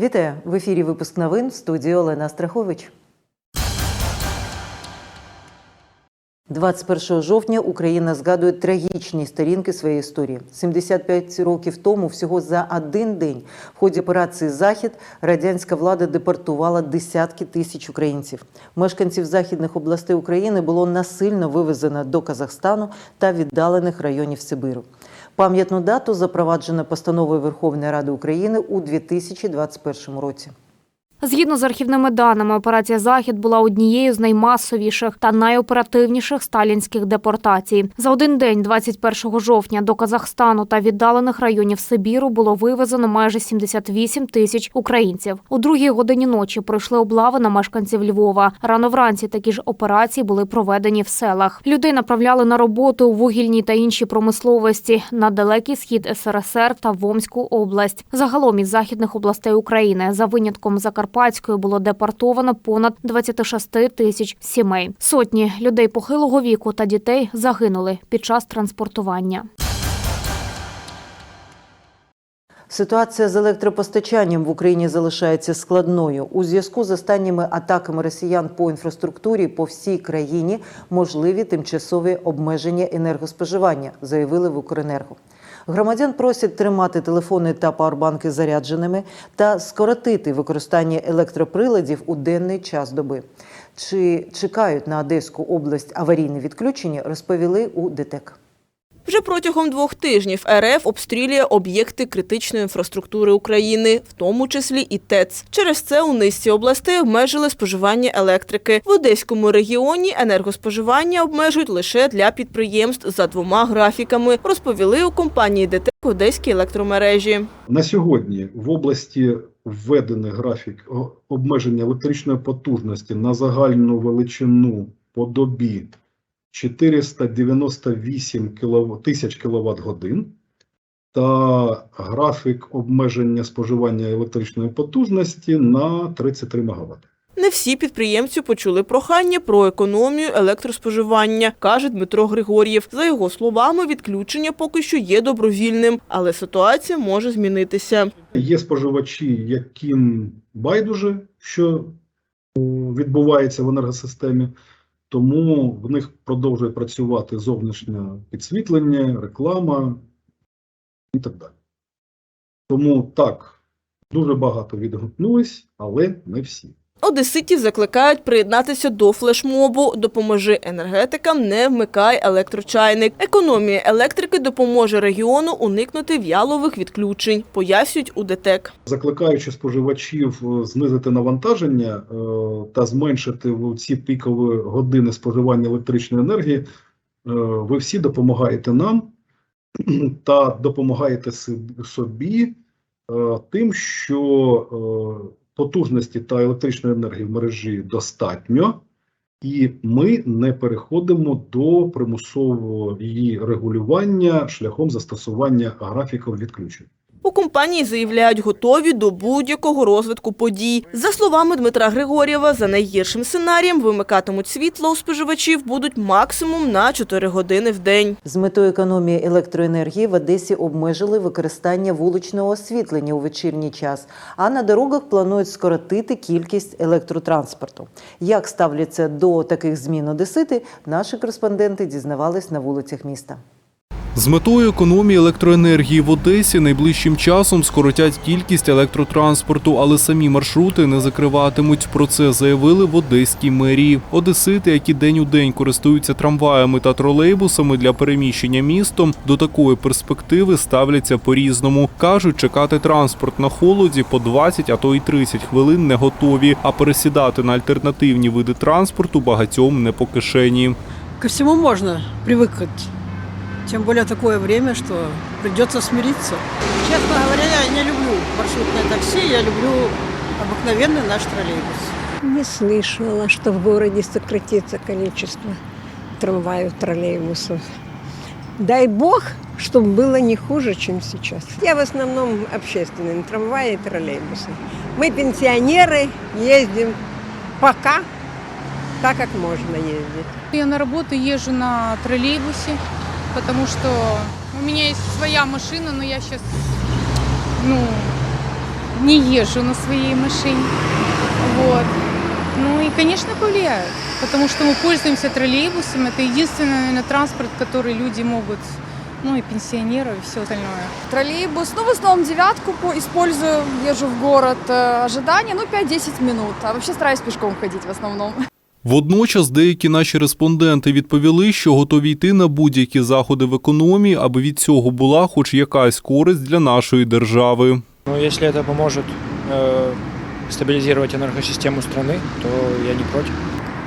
Вітаю в ефірі. Випуск новин в студії Олена Страхович. 21 жовтня Україна згадує трагічні сторінки своєї історії. 75 років тому, всього за один день, в ході операції Захід радянська влада депортувала десятки тисяч українців. Мешканців західних областей України було насильно вивезено до Казахстану та віддалених районів Сибиру. Пам'ятну дату запроваджено постановою Верховної Ради України у 2021 році. Згідно з архівними даними, операція Захід була однією з наймасовіших та найоперативніших сталінських депортацій. За один день, 21 жовтня, до Казахстану та віддалених районів Сибіру було вивезено майже 78 тисяч українців. У другій годині ночі пройшли облави на мешканців Львова. Рано вранці такі ж операції були проведені в селах. Людей направляли на роботу у вугільній та іншій промисловості на далекий схід СРСР та в Омську область. Загалом із західних областей України за винятком Закарпаття Закарпатської було депортовано понад 26 тисяч сімей. Сотні людей похилого віку та дітей загинули під час транспортування. Ситуація з електропостачанням в Україні залишається складною. У зв'язку з останніми атаками росіян по інфраструктурі по всій країні можливі тимчасові обмеження енергоспоживання, заявили в Укренерго. Громадян просять тримати телефони та пауербанки зарядженими та скоротити використання електроприладів у денний час доби. Чи чекають на Одеську область аварійне відключення, розповіли у ДТЕК. Вже протягом двох тижнів РФ обстрілює об'єкти критичної інфраструктури України, в тому числі і ТЕЦ. Через це у низці областей обмежили споживання електрики. В Одеському регіоні енергоспоживання обмежують лише для підприємств за двома графіками, розповіли у компанії ДТЕК Одеські електромережі. На сьогодні в області введений графік обмеження електричної потужності на загальну величину по добі 498 тисяч кВт годин та графік обмеження споживання електричної потужності на 33 МВт. Не всі підприємці почули прохання про економію електроспоживання, каже Дмитро Григор'єв. За його словами, відключення поки що є добровільним, але ситуація може змінитися. Є споживачі, яким байдуже, що відбувається в енергосистемі. Тому в них продовжує працювати зовнішнє підсвітлення, реклама і так далі. Тому так, дуже багато відгукнулись, але не всі. Одеситів закликають приєднатися до флешмобу. Допоможи енергетикам, не вмикай електрочайник. Економія електрики допоможе регіону уникнути в'ялових відключень, пояснюють у ДТЕК. Закликаючи споживачів знизити навантаження та зменшити в ці пікові години споживання електричної енергії, ви всі допомагаєте нам та допомагаєте собі тим, що потужності та електричної енергії в мережі достатньо, і ми не переходимо до примусового її регулювання шляхом застосування графіків відключень. У компанії заявляють, готові до будь-якого розвитку подій. За словами Дмитра Григорєва, за найгіршим сценарієм вимикатимуть світло у споживачів будуть максимум на 4 години в день. З метою економії електроенергії в Одесі обмежили використання вуличного освітлення у вечірній час, а на дорогах планують скоротити кількість електротранспорту. Як ставляться до таких змін одесити, наші кореспонденти дізнавались на вулицях міста. З метою економії електроенергії в Одесі найближчим часом скоротять кількість електротранспорту, але самі маршрути не закриватимуть. Про це заявили в Одеській мерії. Одесити, які день у день користуються трамваями та тролейбусами для переміщення містом, до такої перспективи ставляться по-різному. кажуть, чекати транспорт на холоді по 20, а то й 30 хвилин не готові. А пересідати на альтернативні види транспорту багатьом не по кишені. Ко всему можно привыкнуть. Тем более такое время, что придется смириться. Честно говоря, я не люблю маршрутное такси, я люблю обыкновенный наш троллейбус. Не слышала, что в городе сократится количество трамваев, троллейбусов. Дай бог, чтобы было не хуже, чем сейчас. Я в основном общественные трамваи и троллейбусы. Мы пенсионеры, ездим пока так, как можно ездить. Я на работу езжу на троллейбусе, потому что у меня есть своя машина, но я сейчас, ну, не езжу на своей машине. Вот. Ну и, конечно, повлияет, потому что мы пользуемся троллейбусом. Это единственный, наверное, транспорт, который люди могут, ну и пенсионеры, и все остальное. Троллейбус, ну, в основном девятку по- использую, езжу в город. Э, Ожидание, ну, 5-10 минут. А вообще стараюсь пешком ходить в основном. Водночас деякі наші респонденти відповіли, що готові йти на будь-які заходи в економії, аби від цього була хоч якась користь для нашої держави. Ну, если это поможет э, стабилизировать энергосистему страны, то я не против.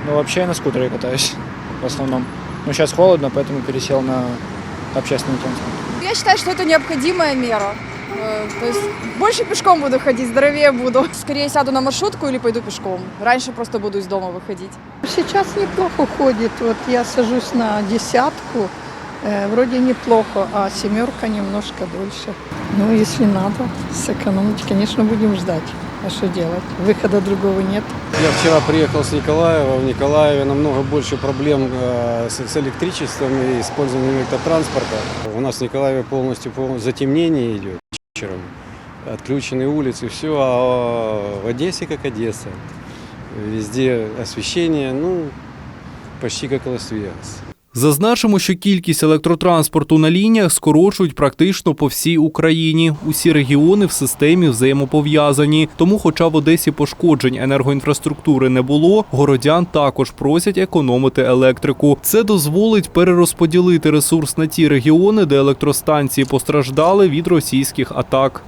Но вообще я на скутере катаюсь в основном. Ну, сейчас холодно, поэтому пересел на общественный транспорт. Я считаю, что это необходимая мера. Э, То есть больше пешком буду ходить, здоровее буду. Скорее сяду на маршрутку или пойду пешком. Раньше просто буду из дома выходить. Сейчас неплохо ходит. Вот я сажусь на десятку, э, вроде неплохо, а семерка немножко дольше. Ну, если надо сэкономить, конечно, будем ждать. А что делать? Выхода другого нет. Я вчера приехал с Николаева. В Николаеве намного больше проблем э, с, с электричеством и использованием электротранспорта. У нас в Николаеве полностью, полностью затемнение идет вечером. Отключены улицы, все. А в Одессе как Одесса. Везде освещение, ну, почти как Лас-Вегас. Зазначимо, що кількість електротранспорту на лініях скорочують практично по всій Україні. Усі регіони в системі взаємопов'язані. Тому, хоча в Одесі пошкоджень енергоінфраструктури не було, городян також просять економити електрику. Це дозволить перерозподілити ресурс на ті регіони, де електростанції постраждали від російських атак.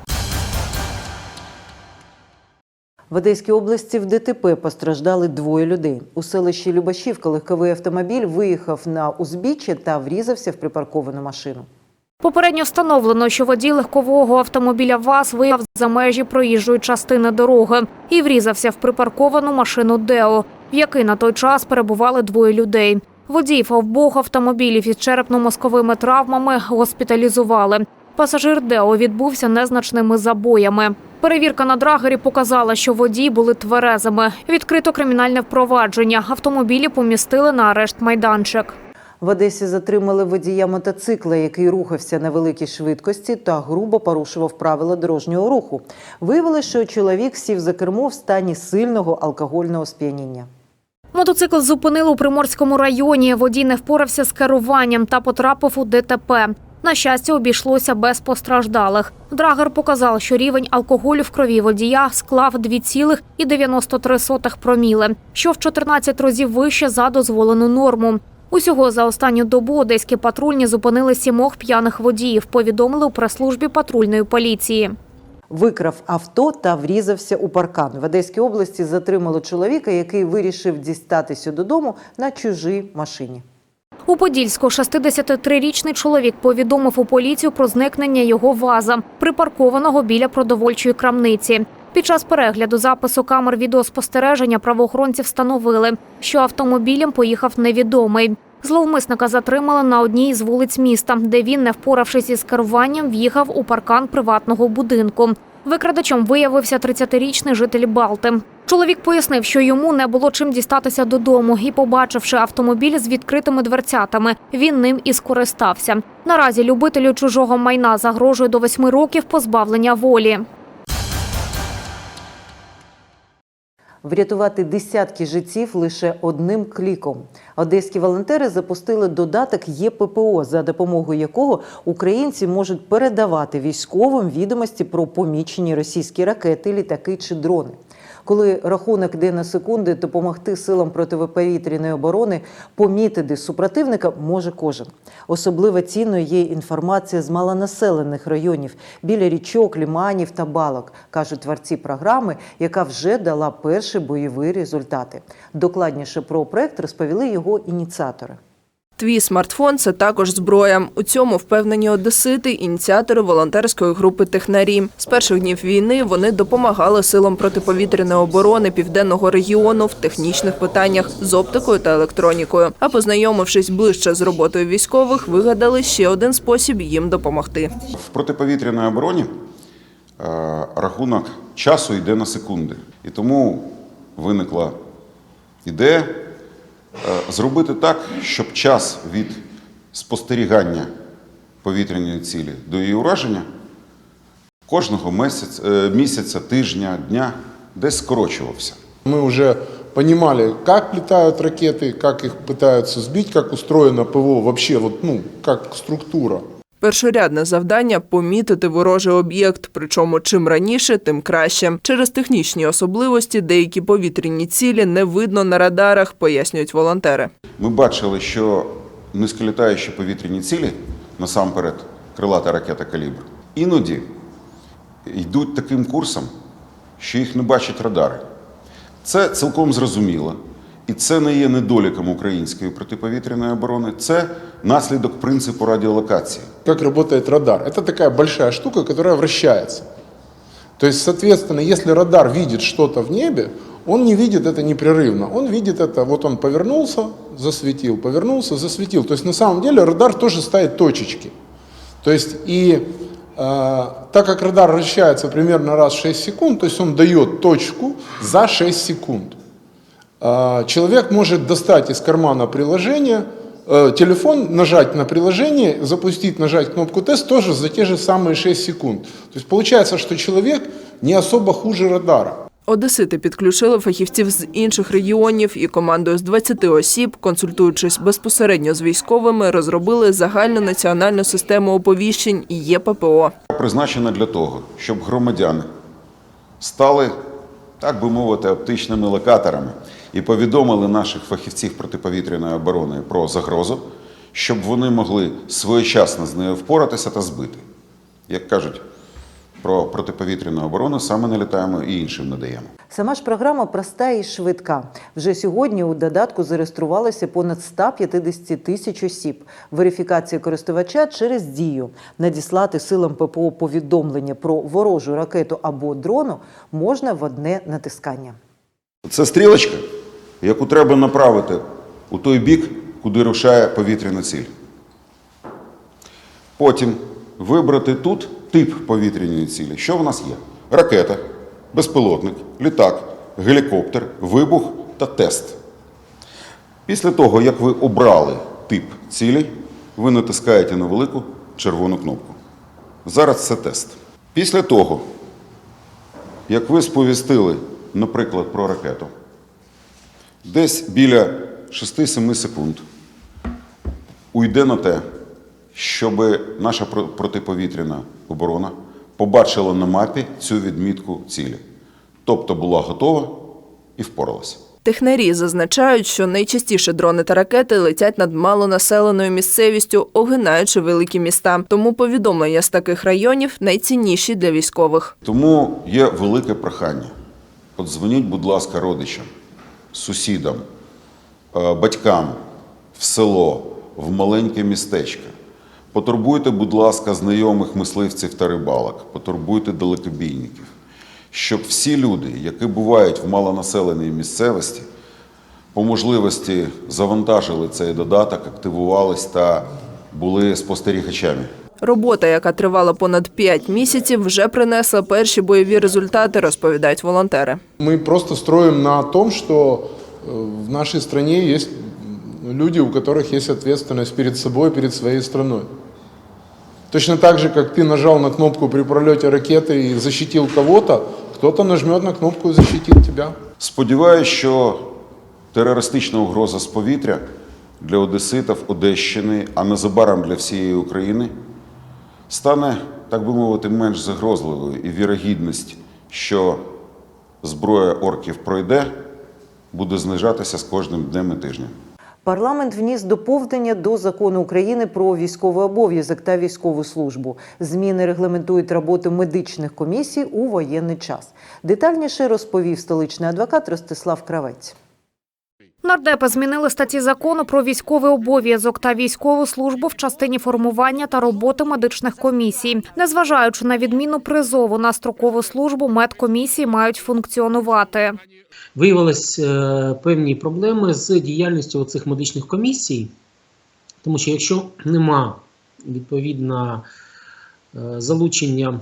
В Одеській області в ДТП постраждали двоє людей. У селищі Любашівка легковий автомобіль виїхав на узбіччя та врізався в припарковану машину. Попередньо встановлено, що водій легкового автомобіля ВАЗ виїхав за межі проїжджої частини дороги і врізався в припарковану машину Део, в якій на той час перебували двоє людей. Водіїв обох автомобілів із черепно-мозковими травмами госпіталізували. Пасажир Део відбувся незначними забоями. Перевірка на драгері показала, що водії були тверезими. Відкрито кримінальне впровадження. Автомобілі помістили на арешт майданчик. В Одесі затримали водія мотоцикла, який рухався на великій швидкості та грубо порушував правила дорожнього руху. Виявилося, що чоловік сів за кермо в стані сильного алкогольного сп'яніння. Мотоцикл зупинили у Приморському районі. Водій не впорався з керуванням та потрапив у ДТП. На щастя, обійшлося без постраждалих. Драгер показав, що рівень алкоголю в крові водія склав 2,93 проміли, що в 14 разів вище за дозволену норму. Усього за останню добу одеські патрульні зупинили сімох п'яних водіїв. Повідомили у прес-службі патрульної поліції. Викрав авто та врізався у паркан. В Одеській області затримали чоловіка, який вирішив дістатися додому на чужій машині. У Подільську 63-річний чоловік повідомив у поліцію про зникнення його ваза, припаркованого біля продовольчої крамниці. Під час перегляду запису камер відеоспостереження правоохоронці встановили, що автомобілем поїхав невідомий. Зловмисника затримали на одній із вулиць міста, де він, не впоравшись із керуванням, в'їхав у паркан приватного будинку. Викрадачом виявився 30-річний житель Балти. Чоловік пояснив, що йому не було чим дістатися додому, і, побачивши автомобіль з відкритими дверцятами, він ним і скористався. Наразі любителю чужого майна загрожує до восьми років позбавлення волі. Врятувати десятки життів лише одним кліком. Одеські волонтери запустили додаток ЄППО, за допомогою якого українці можуть передавати військовим відомості про помічені російські ракети, літаки чи дрони. Коли рахунок йде на секунди, допомогти силам протиповітряної оборони помітити супротивника може кожен. Особливо цінною є інформація з малонаселених районів біля річок, ліманів та балок, кажуть творці програми, яка вже дала перші бойові результати. Докладніше про проект розповіли його ініціатори. Твій смартфон це також зброя. У цьому впевнені одесити, ініціатори волонтерської групи технарі. З перших днів війни вони допомагали силам протиповітряної оборони південного регіону в технічних питаннях з оптикою та електронікою. А познайомившись ближче з роботою військових, вигадали ще один спосіб їм допомогти. В протиповітряній обороні е, рахунок часу йде на секунди. І тому виникла ідея зробити так, щоб час від спостерігання повітряної цілі до її ураження Кожного місяця, е, місяця, тижня, дня десь скорочувався. Мы уже понимали, как летают ракеты, как их пытаются сбить, как устроено ПВО вообще, вот, ну, как структура. Першорядне завдання помітити ворожий об'єкт, причому чим раніше, тим краще. Через технічні особливості деякі повітряні цілі не видно на радарах, пояснюють волонтери. Ми бачили, що низьколітаючі повітряні цілі, насамперед крилата ракета Калібр, іноді йдуть таким курсом, що їх не бачать радари. Це цілком зрозуміло. І це не є недоліком української протиповітряної оборони, це наслідок принципу радіолокації. Как работает радар? Это такая большая штука, которая вращается. То есть, соответственно, если радар видит что-то в небе, он не видит это непрерывно. Он видит это, вот он повернулся, засветил, повернулся, засветил. То есть, на самом деле, радар тоже ставит точечки. То есть, и э, так как радар вращается примерно раз в 6 секунд, то есть он дает точку за 6 секунд. Э, человек может достать из кармана приложение, э, телефон, нажать на приложение, запустить, нажать кнопку тест тоже за те же самые 6 секунд. То есть получается, что человек не особо хуже радара. Одесити підключили фахівців з інших регіонів і командою з 20 осіб, консультуючись безпосередньо з військовими, розробили загальну національну систему оповіщень ЄППО. Призначена для того, щоб громадяни стали, так би мовити, оптичними локаторами і повідомили наших фахівців протиповітряної оборони про загрозу, щоб вони могли своєчасно з нею впоратися та збити. Як кажуть, про протиповітряну оборону саме не літаємо і іншим не даємо. Сама ж програма проста і швидка. Вже сьогодні у додатку зареєструвалося понад 150 тисяч осіб. Верифікація користувача через дію. Надіслати силам ППО повідомлення про ворожу ракету або дрону можна в одне натискання. Це стрілочка, яку треба направити у той бік, куди рушає повітряна ціль. Потім вибрати тут тип повітряної цілі. Що в нас є? Ракета, безпілотник, літак, гелікоптер, вибух та тест. Після того, як ви обрали тип цілі, ви натискаєте на велику червону кнопку. Зараз це тест. Після того, як ви сповістили, наприклад, про ракету, десь біля 6-7 секунд уйде на те, щоб наша про- протиповітряна оборона побачила на мапі цю відмітку цілі. Тобто була готова і впоралася. Технарі зазначають, що найчастіше дрони та ракети летять над малонаселеною місцевістю, огинаючи великі міста. Тому повідомлення з таких районів найцінніші для військових. Тому є велике прохання. От дзвоніть, будь ласка, родичам, сусідам, е, батькам в село, в маленьке містечко. Потурбуйте, будь ласка, знайомих мисливців та рибалок, потурбуйте далекобійників, щоб всі люди, які бувають в малонаселеній місцевості, по можливості завантажили цей додаток, активувались та були спостерігачами. Робота, яка тривала понад 5 місяців, вже принесла перші бойові результати, розповідають волонтери. Мы просто строим на том, что э, в нашей стране есть м, люди, у которых есть ответственность перед собой, перед своей страной. Точно так же, как ты нажал на кнопку при пролете ракеты и защитил кого-то, кто-то нажмет на кнопку и защитит тебя. Сподіваюсь, що терористична угроза з повітря для Одеситів, Одещини, а незабаром для всієї України стане, так би мовити, менш загрозливою і вірогідність, що зброя орків пройде, буде знижатися з кожним днем і тижнем. Парламент вніс доповнення до закону України про військовий обов'язок та військову службу. Зміни регламентують роботу медичних комісій у воєнний час. Детальніше розповів столичний адвокат Ростислав Кравець. Нардепи змінили статті закону про військовий обов'язок та військову службу в частині формування та роботи медичних комісій. Незважаючи на відміну призову на строкову службу, медкомісії мають функціонувати. Виявилось е, певні проблеми з діяльністю цих медичних комісій, тому що якщо нема відповідно е, залучення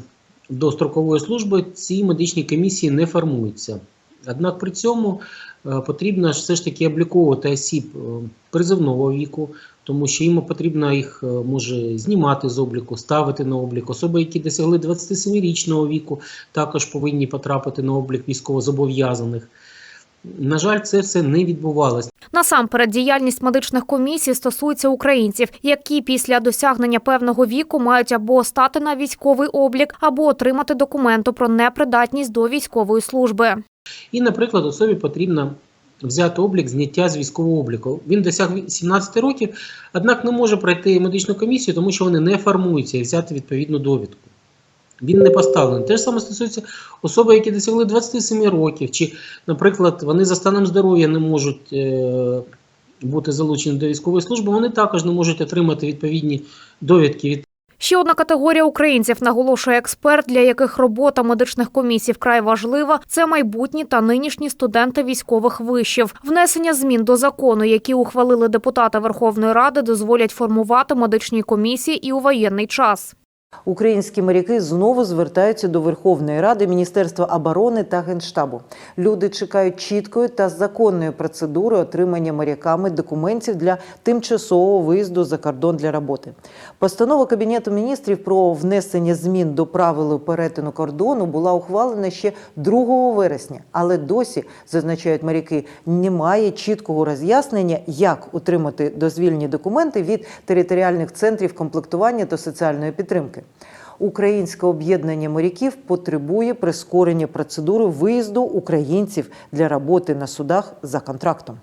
до строкової служби, ці медичні комісії не формуються. Однак при цьому е, потрібно все ж таки обліковувати осіб призивного призовного віку, тому що їм потрібно їх е, може знімати з обліку, ставити на облік. Особи, які досягли 27-річного віку, також повинні потрапити на облік військовозобов'язаних. На жаль, це все не відбувалося. Насамперед, діяльність медичних комісій стосується українців, які після досягнення певного віку мають або стати на військовий облік, або отримати документу про непридатність до військової служби. І, наприклад, особі потрібно взяти облік зняття з військового обліку. Він досяг 17 років, однак не може пройти медичну комісію, тому що вони не формуються і взяти відповідну довідку. Він не поставлений. Те ж саме стосується особи, які досягли 27 років, чи, наприклад, вони за станом здоров'я не можуть е, бути залучені до військової служби, вони також не можуть отримати відповідні довідки від Ще одна категорія українців, наголошує експерт, для яких робота медичних комісій вкрай важлива, це майбутні та нинішні студенти військових вишів. Внесення змін до закону, які ухвалили депутати Верховної Ради, дозволять формувати медичні комісії і у воєнний час. Українські моряки знову звертаються до Верховної Ради, Міністерства оборони та Генштабу. Люди чекають чіткої та законної процедури отримання моряками документів для тимчасового виїзду за кордон для роботи. Постанова Кабінету міністрів про внесення змін до правил перетину кордону була ухвалена ще 2 вересня, але досі зазначають моряки, немає чіткого роз'яснення, як отримати дозвільні документи від територіальних центрів комплектування та соціальної підтримки. Українське об'єднання моряків потребує прискорення процедури виїзду українців для роботи на судах за контрактом.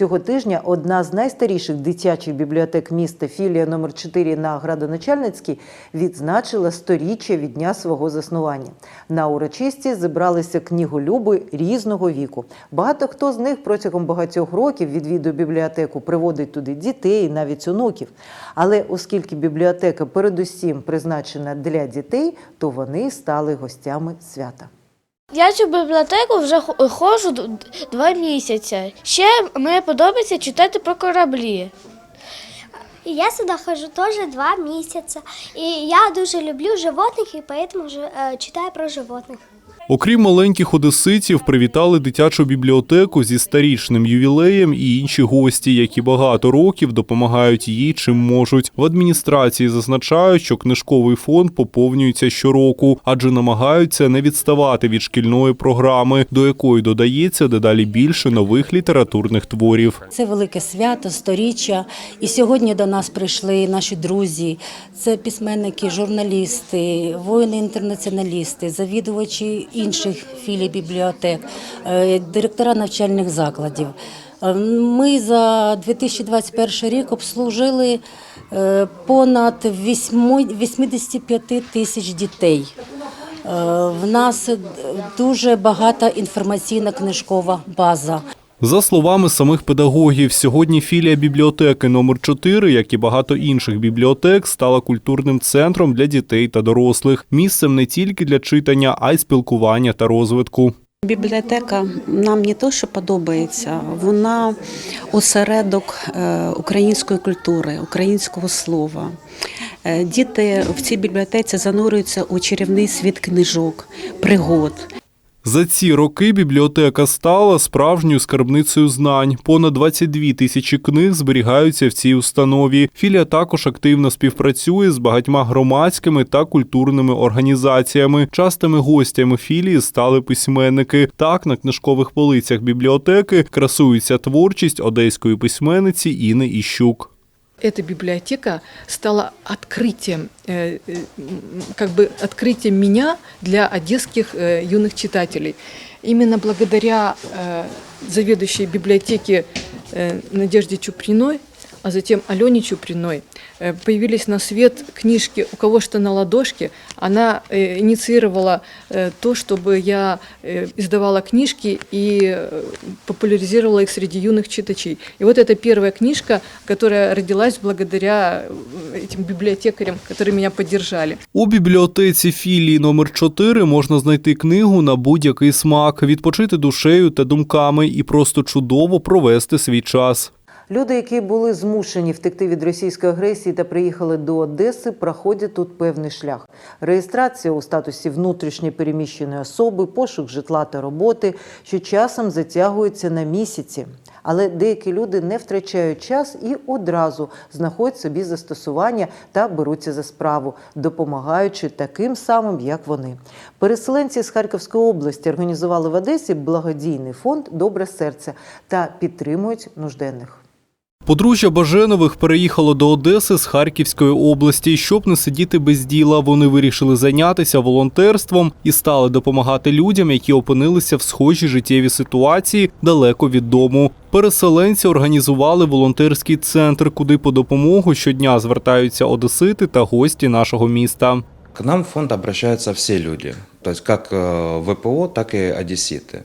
Цього тижня одна з найстаріших дитячих бібліотек міста філія номер 4 на Градоначальницькій відзначила сторіччя від дня свого заснування. На урочисті зібралися книголюби різного віку. Багато хто з них протягом багатьох років відвідує бібліотеку, приводить туди дітей, навіть онуків. Але оскільки бібліотека передусім призначена для дітей, то вони стали гостями свята. Я цю бібліотеку вже х- ходжу д- два місяці. Ще мені подобається читати про кораблі. Я сюда хожу тоже два месяца. И я дуже люблю животных, и поэтому же, э, читаю про животных. Окрім маленьких одеситів, привітали дитячу бібліотеку зі старічним ювілеєм і інші гості, які багато років допомагають їй чим можуть. В адміністрації зазначають, що книжковий фонд поповнюється щороку, адже намагаються не відставати від шкільної програми, до якої додається дедалі більше нових літературних творів. Це велике свято, сторіччя. І сьогодні до нас прийшли наші друзі. Це письменники, журналісти, воїни-інтернаціоналісти, завідувачі інших філій бібліотек, е, директора навчальних закладів. Е, Ми за 2021 рік обслужили е, понад вісьмо- 85 тисяч дітей. В нас дуже багата інформаційна книжкова база. За словами самих педагогів, сьогодні філія бібліотеки номер 4 як і багато інших бібліотек, стала культурним центром для дітей та дорослих, місцем не тільки для читання, а й спілкування та розвитку. Бібліотека нам не то, що подобається, вона осередок е, української культури, українського слова. Е, Діти в цій бібліотеці занурюються у чарівний світ книжок, пригод. За ці роки бібліотека стала справжньою скарбницею знань. Понад 22 тисячі книг зберігаються в цій установі. Філія також активно співпрацює з багатьма громадськими та культурними організаціями. Частими гостями філії стали письменники. Так на книжкових полицях бібліотеки красується творчість одеської письменниці Іни Іщук эта библиотека стала открытием, э, э, м, как бы открытием меня для одесских э, юных читателей. Именно благодаря э, заведующей библиотеки э, Надежде Чуприной, а затем Алене Чуприной, э, появились на свет книжки «У кого что на ладошке». Она э, инициировала э, то, чтобы я э, издавала книжки и э, популяризировала их среди юных читачей. И вот это первая книжка, которая родилась благодаря э, этим библиотекарям, которые меня поддержали. У бібліотеці філії номер 4 можна знайти книгу на будь-який смак, відпочити душею та думками і просто чудово провести свій час. Люди, які були змушені втекти від російської агресії та приїхали до Одеси, проходять тут певний шлях: реєстрація у статусі внутрішньо переміщеної особи, пошук житла та роботи, що часом затягується на місяці. Але деякі люди не втрачають час і одразу знаходять собі застосування та беруться за справу, допомагаючи таким самим, як вони. Переселенці з Харківської області організували в Одесі благодійний фонд Добре серце та підтримують нужденних. Подружжя Баженових переїхало до Одеси з Харківської області. Щоб не сидіти без діла, вони вирішили зайнятися волонтерством і стали допомагати людям, які опинилися в схожій життєвій ситуації далеко від дому. Переселенці організували волонтерський центр, куди по допомогу щодня звертаються одесити та гості нашого міста. К нам фонд обращаются все люди, то есть э, ВПО, так и одесситы.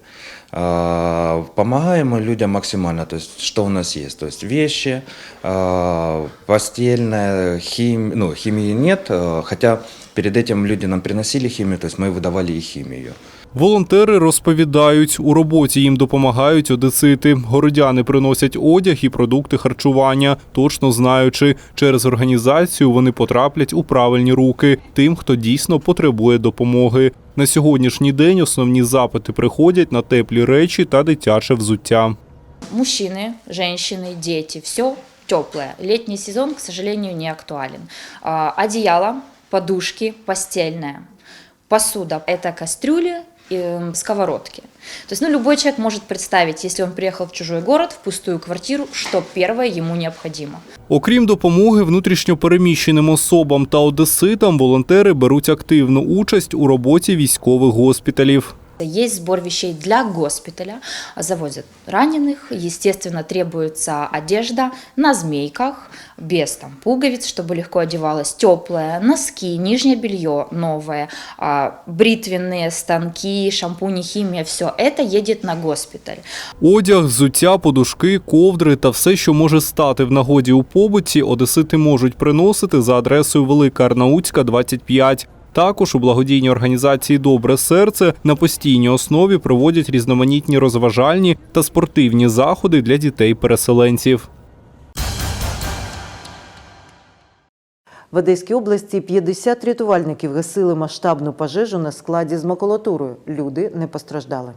А, Помогаем мы людям максимально, то есть что у нас есть, то есть вещи, а, постельная, хим... ну, химии нет, э, хотя перед этим люди нам приносили химию, то есть мы выдавали и химию. Волонтери розповідають, у роботі їм допомагають одесити. Городяни приносять одяг і продукти харчування, точно знаючи, через організацію вони потраплять у правильні руки тим, хто дійсно потребує допомоги. На сьогоднішній день основні запити приходять на теплі речі та дитяче взуття. Мужчины, женщины, дети, все теплое. Летний сезон, к сожалению, не актуален. А, Одеяло, подушки, постельное. Посуда – это кастрюли, и, м, сковородки. То есть, ну, любой человек может представить, если он приехал в чужой город, в пустую квартиру, что первое ему необходимо. Окрім допомоги внутрішньопереміщеним особам та одеситам, волонтери беруть активну участь у роботі військових госпіталів. Есть сбор вещей для госпиталя, завозят раненых, естественно, требуется одежда на змейках, без там пуговиц, чтобы легко одевалось, теплое, носки, нижнее белье новое, а, бритвенные станки, шампуни, химия, все это едет на госпиталь. Одяг, взуття, подушки, ковдри та все, що може стати в нагоді у побуті, одесити можуть приносити за адресою Велика Арнаутська, 25. Також у благодійній організації Добре серце на постійній основі проводять різноманітні розважальні та спортивні заходи для дітей-переселенців. В Одеській області 50 рятувальників гасили масштабну пожежу на складі з макулатурою. Люди не постраждали.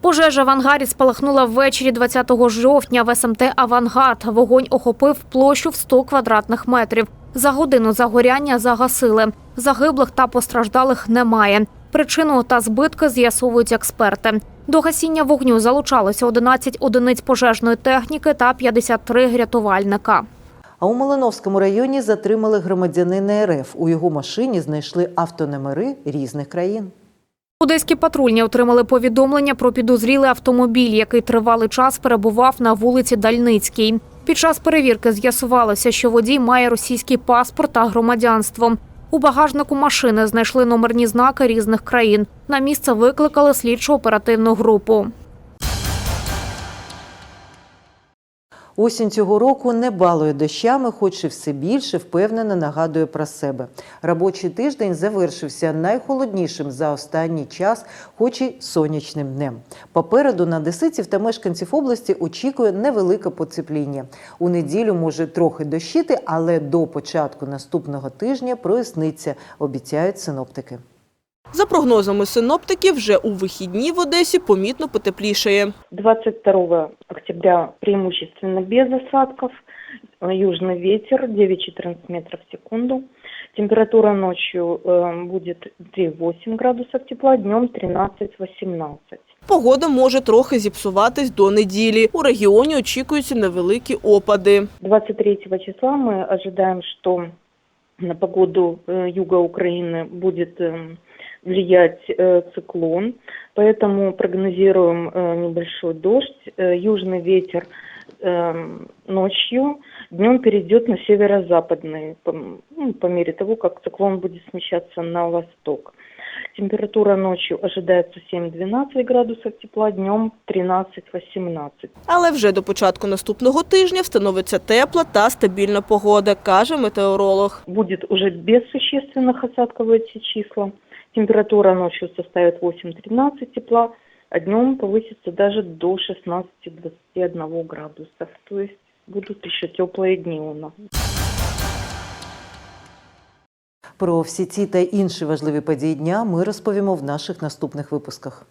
Пожежа в ангарі спалахнула ввечері 20 жовтня в СМТ «Авангард». Вогонь охопив площу в 100 квадратних метрів. За годину загоряння загасили. Загиблих та постраждалих немає. Причину та збитки з'ясовують експерти. До гасіння вогню залучалося 11 одиниць пожежної техніки та 53 рятувальника. А у Малиновському районі затримали громадянина РФ. У його машині знайшли автономери різних країн. Одеські патрульні отримали повідомлення про підозрілий автомобіль, який тривалий час перебував на вулиці Дальницькій. Під час перевірки з'ясувалося, що водій має російський паспорт та громадянство. У багажнику машини знайшли номерні знаки різних країн. На місце викликали слідчо оперативну групу. Осінь цього року не балує дощами, хоч і все більше впевнено нагадує про себе. Робочий тиждень завершився найхолоднішим за останній час, хоч і сонячним днем. Попереду на деситів та мешканців області очікує невелике поцепління. У неділю може трохи дощити, але до початку наступного тижня проясниться, обіцяють синоптики. За прогнозами синоптиків, вже у вихідні в Одесі помітно потеплішає. 22 октября преимущественно без осадков. Э, Южный ветер 9-14 метров в секунду. Температура ночью э, будет 3-8 градусов тепла, днем 13-18. Погода може трохи зіпсуватись до неділі. У регіоні очікуються невеликі опади. 23 числа мы ожидаем, что на погоду э, юга Украины будет э, влиять э, циклон, поэтому прогнозируем э, небольшой дождь. Э, Южный ветер э, ночью, днем перейдет на северо-западный, по, ну, по мере того, как циклон будет смещаться на восток. Температура ночью ожидается 7-12 градусов тепла, днем 13-18. Але вже до початку наступного тижня встановиться тепла та стабільна погода, каже метеоролог. Будет уже без существенных осадков в эти числа. Температура ночью составит 8-13 тепла, а днем повысится даже до 16-21 градусов. То есть будут еще теплые дни у нас. Про всі ці та інші важливі події дня ми розповімо в наших наступних випусках.